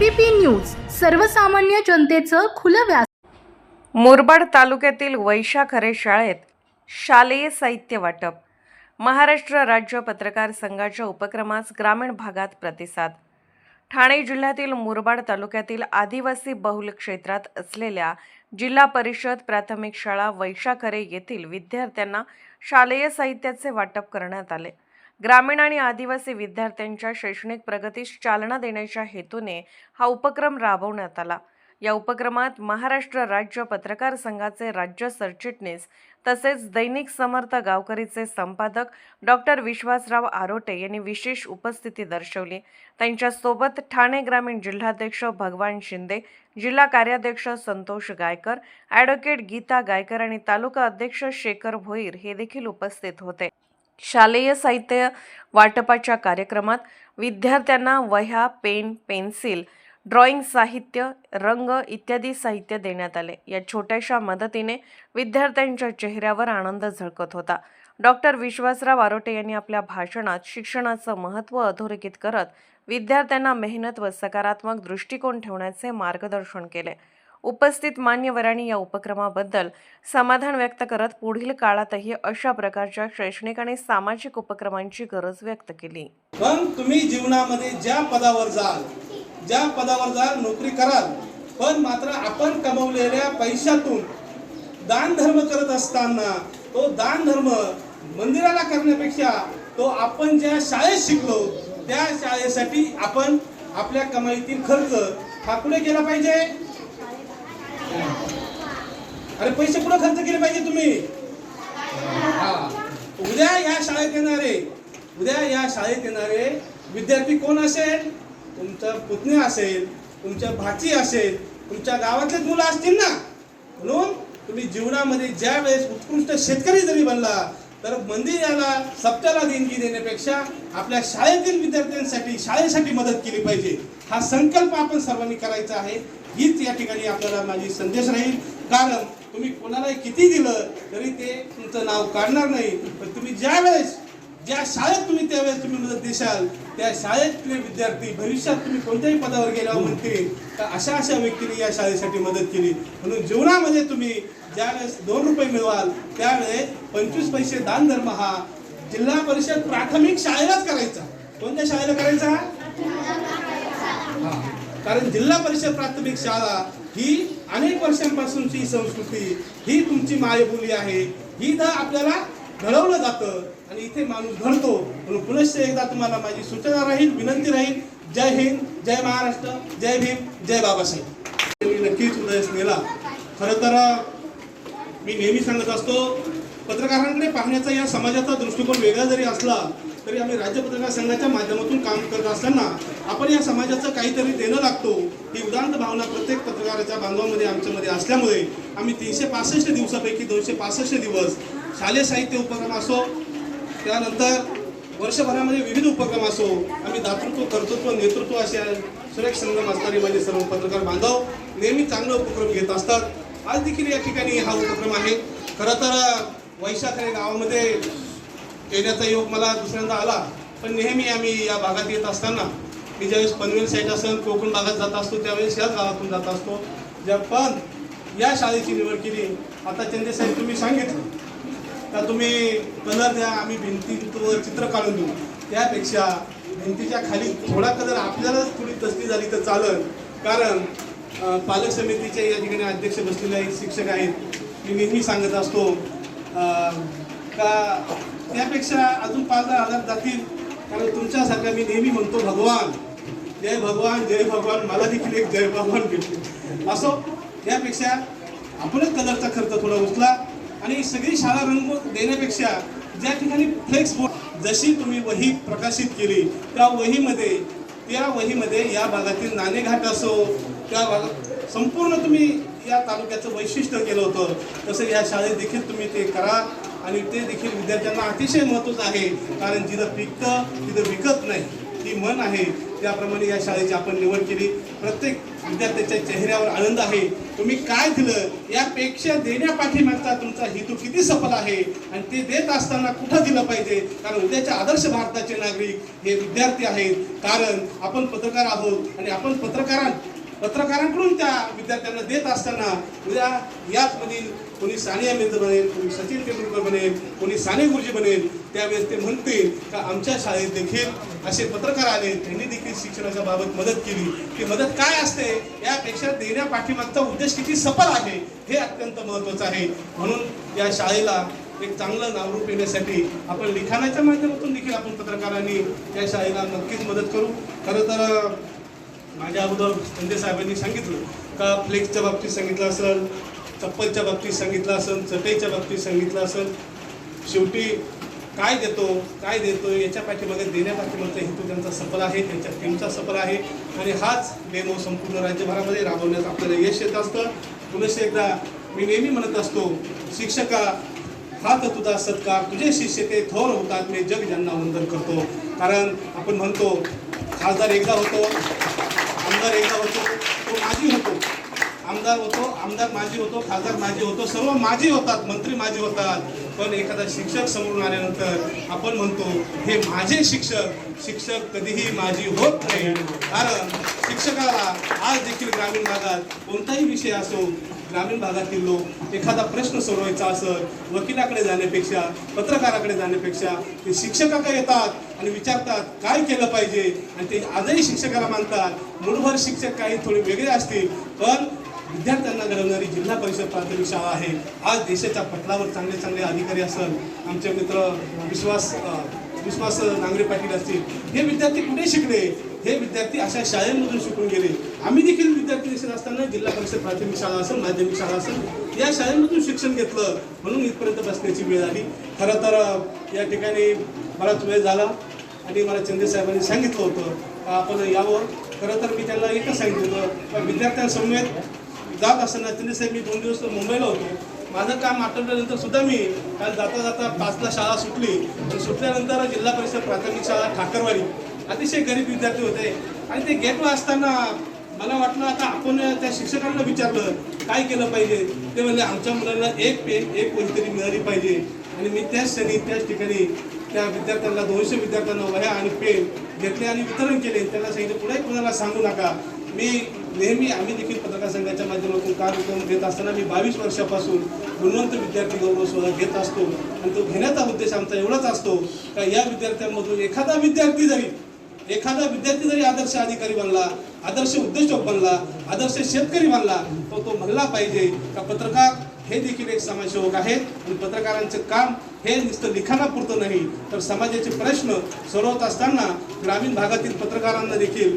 ABP news सर्वसामान्य जनतेचं खुलं व्यास मुरबाड तालुक्यातील वैशाखरे शाळेत शालेय साहित्य वाटप. महाराष्ट्र राज्य पत्रकार संघाच्या उपक्रमास ग्रामीण भागात प्रतिसाद. ठाणे जिल्ह्यातील मुरबाड तालुक्यातील आदिवासी बहुल क्षेत्रात असलेल्या जिल्हा परिषद प्राथमिक शाळा वैशाखरे येथील विद्यार्थ्यांना शालेय साहित्याचे वाटप करण्यात आले. ग्रामीण आणि आदिवासी विद्यार्थ्यांच्या शैक्षणिक प्रगतीस चालना देण्याच्या हेतूने हा उपक्रम राबवण्यात आला. या उपक्रमात महाराष्ट्र राज्य पत्रकार संघाचे राज्य सरचिटणीस तसेच दैनिक समर्थ गावकरीचे संपादक डॉक्टर विश्वासराव आरोटे यांनी विशेष उपस्थिती दर्शवली. त्यांच्यासोबत ठाणे ग्रामीण जिल्हाध्यक्ष भगवान शिंदे जिल्हा कार्याध्यक्ष संतोष गायकर ॲडव्होकेट गीता गायकर आणि तालुका अध्यक्ष शेखर भोईर हे देखील उपस्थित होते. शालेय साहित्य वाटपाच्या कार्यक्रमात विद्यार्थ्यांना वह्या पेन पेन्सिल ड्रॉइंग साहित्य रंग इत्यादी साहित्य देण्यात आले. या छोट्याशा मदतीने विद्यार्थ्यांच्या चेहऱ्यावर आनंद झळकत होता. डॉक्टर विश्वासराव आरोटे यांनी आपल्या भाषणात शिक्षणाचं महत्त्व अधोरेखित करत विद्यार्थ्यांना मेहनत व सकारात्मक दृष्टिकोन ठेवण्याचे मार्गदर्शन केले. उपस्थित मान्यवरांनी या उपक्रमाबद्दल समाधान व्यक्त करत पुढील काळातही अशा प्रकारच्या शैक्षणिक आणि सामाजिक उपक्रमांची गरज व्यक्त केली. पण तुम्ही जीवनामध्ये ज्या पदावर जाल ज्या पदावर जाल नोकरी कराल पण मात्र आपण कमवलेल्या पैशातून दान धर्म करत असताना तो दान धर्म मंदिराला करण्यापेक्षा तो आपण ज्या शाळेत शिकलो त्या शाळेसाठी आपण आपल्या कमाईतील खर्च हा केला पाहिजे? अरे पैसे कुठे खर्च केले पाहिजे तुम्ही? हा. उद्या या शाळेत येणारे उद्या या शाळेत येणारे विद्यार्थी कोण असेल? तुमचं पुतणी असेल तुमच्या भाची असेल तुमच्या गावातलेच मुलं असतील ना? म्हणून तुम्ही जीवनामध्ये ज्या वेळेस उत्कृष्ट शेतकरी जरी बनला तर मंदिराला सप्त्याला देणगी देण्यापेक्षा आपल्या शाळेतील विद्यार्थ्यांसाठी शाळेसाठी मदत केली पाहिजे. हा संकल्प आपण सर्वांनी करायचा आहे. हीच या ठिकाणी आपल्याला माझी संदेश राहील. कारण तुम्ही कोणालाही किती दिलं तरी ते तुमचं नाव काढणार नाही. पण तुम्ही ज्या वेळेस ज्या शाळेत तुम्ही त्यावेळेस तुम्ही मदत देशाल त्या शाळेतले विद्यार्थी भविष्यात तुम्ही कोणत्याही पदावर गेल्यावर म्हणतील तर अशा अशा व्यक्तीने या शाळेसाठी मदत केली. म्हणून जीवनामध्ये तुम्ही ज्यावेळेस दोन रुपये मिळवाल त्यावेळेस पंचवीस पैसे दान धर्म हा जिल्हा परिषद प्राथमिक शाळेलाच करायचा. कोणत्या शाळेला करायचा? हा. कारण जिल्हा परिषद प्राथमिक शाळा ही अनेक वर्षांपासूनची संस्कृती ही तुमची मायबोली आहे. ही तर आपल्याला घडवलं जातं आणि इथे माणूस घडतो. म्हणून पुनश्च एकदा तुम्हाला माझी सूचना राहील विनंती राहील. जय हिंद जय महाराष्ट्र जय भीम जय बाबासाहेब. मी नक्कीच उदयस नेला खरं तर मी नेहमी सांगत असतो पत्रकारांकडे पाहण्याचा या समाजाचा दृष्टिकोन वेगळा जरी असला तरी आम्ही राज्य पत्रकार संघाच्या माध्यमातून काम करत असताना आपण या समाजाचं काहीतरी देणं लागतो. ही उदांत भावना प्रत्येक पत्रकाराच्या बांधवामध्ये आमच्यामध्ये असल्यामुळे आम्ही तीनशे पासष्ट दिवसापैकी दोनशे पासष्ट दिवस शालेय साहित्य उपक्रम असो त्यानंतर वर्षभरामध्ये विविध उपक्रम असो आम्ही दातृत्व कर्तृत्व नेतृत्व असे सुरेख संगम असणारे माझे सर्व पत्रकार बांधव नेहमी चांगले उपक्रम घेत असतात. आज देखील या ठिकाणी हा उपक्रम आहे. खरं तर वैशाखरे गावामध्ये येण्याचा योग मला दुसऱ्यांदा आला. पण नेहमी आम्ही या भागात येत असताना मी ज्यावेळेस पनवेल साईड असेल कोकण भागात जात असतो त्यावेळेस याच गावातून जात असतो. ज्या पण या शाळेची निवड केली आता चंदे साहेब तुम्ही सांगितलं. का तुम्ही कलर द्या आम्ही भिंतीवर चित्र काढून देऊ. त्यापेक्षा भिंतीच्या खाली थोडा कलर आपल्यालाच थोडी तसली झाली तर चालत कारण पालक समितीचे या ठिकाणी अध्यक्ष बसलेले आहेत शिक्षक आहेत. मी नेहमी सांगत असतो का? त्यापेक्षा अजून पाच दहा हजार जातील. कारण तुमच्यासारखा मी नेहमी म्हणतो भगवान जय भगवान जय भगवान मला देखील एक जय भगवान भेटले. असो यापेक्षा आपणच कलरचा खर्च थोडा उचला आणि सगळी शाळा रंग देण्यापेक्षा ज्या ठिकाणी फ्लेक्स बोर्ड जशी तुम्ही वही प्रकाशित केली त्या वहीमध्ये त्या वहीमध्ये या भागातील नाणेघाट असो त्या भागात संपूर्ण तुम्ही या तालुक्याचं वैशिष्ट्य केलं होतं. तसं या शाळेत देखील तुम्ही ते करा. आणि ते देखील विद्यार्थ्यांना अतिशय महत्त्वाचं आहे कारण जिथं पिकतं तिथं विकत नाही. ही मन आहे. त्याप्रमाणे या शाळेची आपण निवड केली. प्रत्येक विद्यार्थ्याच्या चेहऱ्यावर आनंद आहे. तुम्ही काय दिलं यापेक्षा देण्यापाठीमागचा तुमचा हेतू किती सफल आहे? आणि ते देत असताना कुठं दिलं पाहिजे? कारण उद्याच्या आदर्श भारताचे नागरिक हे विद्यार्थी आहेत. कारण आपण पत्रकार आहोत आणि आपण पत्रकारां पत्रकारांकडून त्या विद्यार्थ्यांना देत असताना उद्या याचमधील कोणी सानिया मिर्झा बनेल कोणी सचिन तेंडुलकर बनेल कोणी साने गुरुजी बनेल त्यावेळेस ते म्हणतील का आमच्या शाळेत देखील असे पत्रकार आले त्यांनी देखील शिक्षणाच्या बाबत मदत केली. ती मदत काय असते? यापेक्षा देण्या पाठीमागचा उद्देश किती सफल आहे हे अत्यंत महत्त्वाचं आहे. म्हणून या शाळेला एक चांगलं नावरूप येण्यासाठी आपण लिखाणाच्या माध्यमातून देखील आपण पत्रकारांनी या शाळेला नक्कीच मदत करू. खरं तर माझ्या अगोदर संजय साहेबांनी सांगितलं का फ्लेक्सच्या बाबतीत सांगितलं असेल चप्पलच्या बाबतीत सांगितलं असेल चटईच्या बाबतीत सांगितलं असेल शेवटी काय देतो काय देतो याच्या पाठीमागे देण्यापाठीमागचा हेतू त्यांचा सफल आहे त्यांच्या टीमचा सफल आहे. आणि हाच डेमो संपूर्ण राज्यभरामध्ये राबवण्यात आपल्याला यश येत असतं. पुनश एकदा मी नेहमी म्हणत असतो शिक्षका हात तुझा सत्कार तुझे शिष्य ते थोर होतात मी जग ज्यांना वंदन करतो. कारण आपण म्हणतो खासदार एकदा होतो आमदार एकदा होतो तो माझी होतो. आमदार होतो आमदार माजी होतो खासदार माजी होतो सर्व माजी होतात मंत्री माजी होतात. पण एखादा शिक्षक समोरून आल्यानंतर आपण म्हणतो हे माझे शिक्षक शिक्षक कधीही माझी होत नाही. कारण शिक्षकाला आज देखील ग्रामीण भागात कोणताही विषय असो ग्रामीण भागातील लोक एखादा प्रश्न सोडवायचा असेल वकिलाकडे जाण्यापेक्षा पत्रकाराकडे जाण्यापेक्षा ते शिक्षकाकडे येतात आणि विचारतात काय केलं पाहिजे? आणि ते आजही शिक्षकाला मानतात. मूळभर शिक्षक काही थोडे वेगळे असतील पण विद्यार्थ्यांना घडवणारी जिल्हा परिषद प्राथमिक शाळा आहे. आज देशाच्या पटलावर चांगले चांगले अधिकारी असल आमचे मित्र विश्वास विश्वास नांगरे पाटील असतील. हे विद्यार्थी कुठे शिकले? हे विद्यार्थी अशा शाळेमधून शिकून गेले. आम्ही देखील विद्यार्थी दिसत असताना जिल्हा परिषद प्राथमिक शाळा असेल माध्यमिक शाळा असेल या शाळेमधून शिक्षण घेतलं. म्हणून इथपर्यंत बसण्याची वेळ आली. खरं तर या ठिकाणी बराच वेळ झाला आणि मला चंदे साहेबांनी सांगितलं होतं आपण यावं. खरं तर मी त्यांना एकच सांगितलं होतं विद्यार्थ्यांसमवेत जात असताना त्यांनी मी दोन दिवस मुंबईला होतो. माझं काम आटवल्यानंतर सुद्धा मी काल जाता जाता पाचला शाळा सुटली. आणि सुटल्यानंतर जिल्हा परिषद प्राथमिक शाळा ठाकरवाडी. अतिशय गरीब विद्यार्थी होते. आणि ते घेतलं असताना मला वाटलं आता आपण त्या शिक्षकांना विचारलं काय केलं पाहिजे? ते म्हणले आमच्या मुलांना एक पेन एक वही मिळाली पाहिजे. आणि मी त्याच क्षणी त्याच ठिकाणी त्या विद्यार्थ्यांना दोनशे विद्यार्थ्यांना वह्या आणि पेन घेतले आणि वितरण केले. त्यांना सांगितलं पुढे कोणाला सांगू नका. मी नेहमी आम्ही देखील पत्रकार संघाच्या माध्यमातून कार्यक्रम घेत असताना मी बावीस वर्षापासून गुणवंत विद्यार्थी गौरव सोहळा घेत असतो. आणि तो घेण्याचा उद्देश आमचा एवढाच असतो का या विद्यार्थ्यांमधून एखादा विद्यार्थी जरी एखादा विद्यार्थी जरी आदर्श अधिकारी बनला आदर्श उद्योजक बनला आदर्श शेतकरी बनला तो तो म्हणला पाहिजे. का पत्रकार हे देखील एक समाजसेवक आहेत आणि पत्रकारांचं काम हे नुसतं लिखाणापुरतं नाही. तर समाजाचे प्रश्न सोडवत असताना ग्रामीण भागातील पत्रकारांना देखील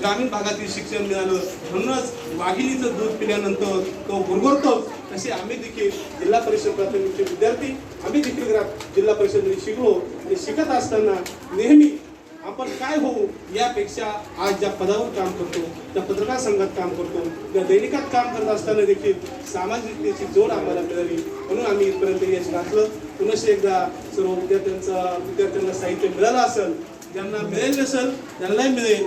ग्रामीण भागातील शिक्षण मिळालं. म्हणूनच वाघिणीचं दूध पिल्यानंतर तो गुरगुरतो. तसे आम्ही देखील जिल्हा परिषद प्राथमिकचे विद्यार्थी आम्ही देखील जिल्हा परिषदेमध्ये शिकलो आणि शिकत असताना नेहमी आपण काय होऊ यापेक्षा आज ज्या पदावर काम करतो त्या पत्रकार संघात काम करतो त्या दैनिकात काम करत असताना देखील सामाजिकतेची जोड आम्हाला मिळाली. म्हणून आम्ही इथपर्यंत यश घातलं पुनश्च एकदा सर्व विद्यार्थ्यांचा विद्यार्थ्यांना साहित्य मिळालं असेल ज्यांना मिळेल नसेल त्यांनाही मिळेल.